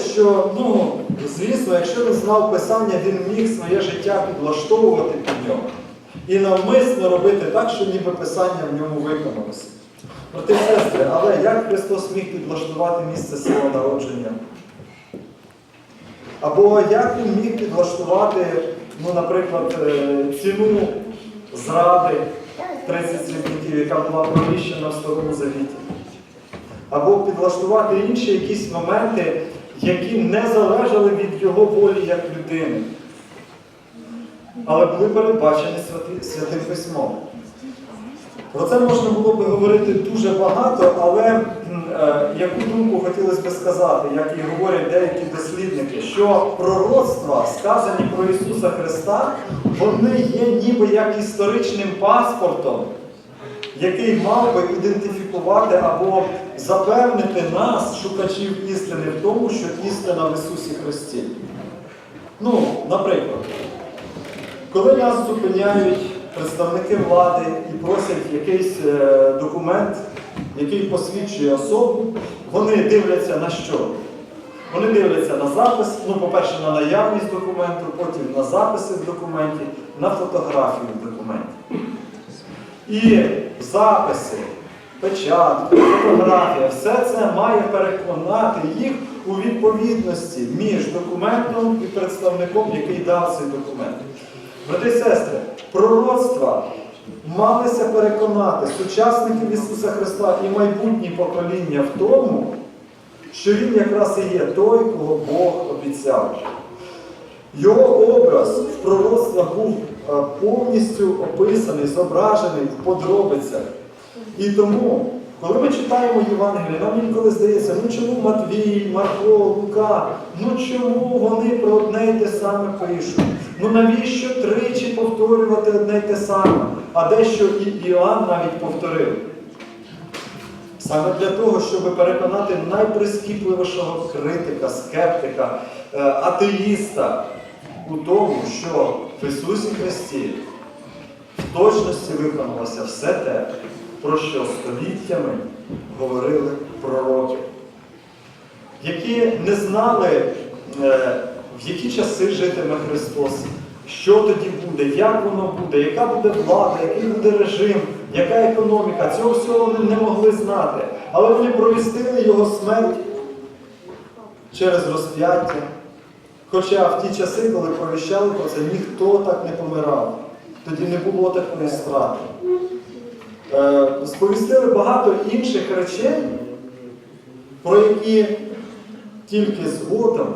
що, ну, звісно, якщо він знав Писання, він міг своє життя підлаштовувати під нього. І навмисно робити так, що ніби Писання в ньому виконалося. І сестри, але як Христос міг підлаштувати місце свого народження? Або як він міг підлаштувати, ну, наприклад, е, ціну зради 30 слідників, яка була провіщена в Старому Завіті? Або підлаштувати інші якісь моменти, які не залежали від його волі як людини, але були передбачені Святим Письмом. Про це можна було би говорити дуже багато, але е, яку думку хотілося би сказати, як і говорять деякі дослідники, що пророцтва, сказані про Ісуса Христа, вони є ніби як історичним паспортом, який мав би ідентифікувати або запевнити нас, шукачів істини, в тому, що істина в Ісусі Христі. Ну, наприклад, коли нас зупиняють представники влади і просять якийсь е, документ, який посвідчує особу, вони дивляться на що? Вони дивляться на запис, ну, по-перше, на наявність документу, потім на записи в документі, на фотографію в документі. І записи, печатки, фотографія, все це має переконати їх у відповідності між документом і представником, який дав цей документ. Брати і сестри, пророцтва малися переконати сучасників Ісуса Христа і майбутні покоління в тому, що Він якраз і є той, кого Бог обіцяв. Його образ в пророцтвах був повністю описаний, зображений в подробицях. І тому, коли ми читаємо Євангеліє, нам інколи здається, ну чому Матвій, Марко, Лука, ну чому вони про одне й те саме пишуть? Ну навіщо тричі повторювати одне й те саме? А дещо і Іоанн навіть повторив. Саме для того, щоб переконати найприскіпливішого критика, скептика, е, атеїста у тому, що в Ісусі Христі в точності виконалося все те, про що століттями говорили пророки, які не знали, е, в які часи житиме Христос, що тоді буде, як воно буде, яка буде влада, який буде режим, яка економіка. Цього всього вони не могли знати. Але вони провістили його смерть через розп'яття. Хоча в ті часи, коли провіщали про це, ніхто так не помирав. Тоді не було такої страти. Е, Сповістили багато інших речей, про які тільки згодом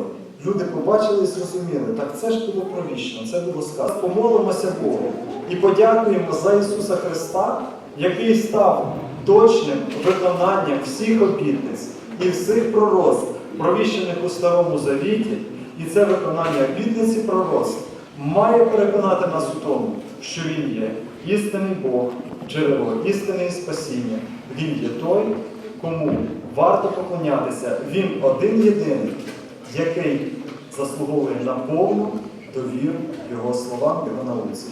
люди побачили і зрозуміли, так це ж було провіщено, це було сказано. Помолимося Богу і подякуємо за Ісуса Христа, який став точним виконанням всіх обітниць і всіх пророцтв, провіщених у Старому Завіті, і це виконання обітниці пророцтв має переконати нас у тому, що Він є істинний Бог, джерело істини і спасіння. Він є той, кому варто поклонятися. Він один єдиний, який заслуговує на повну довіру Його словам, Його науці.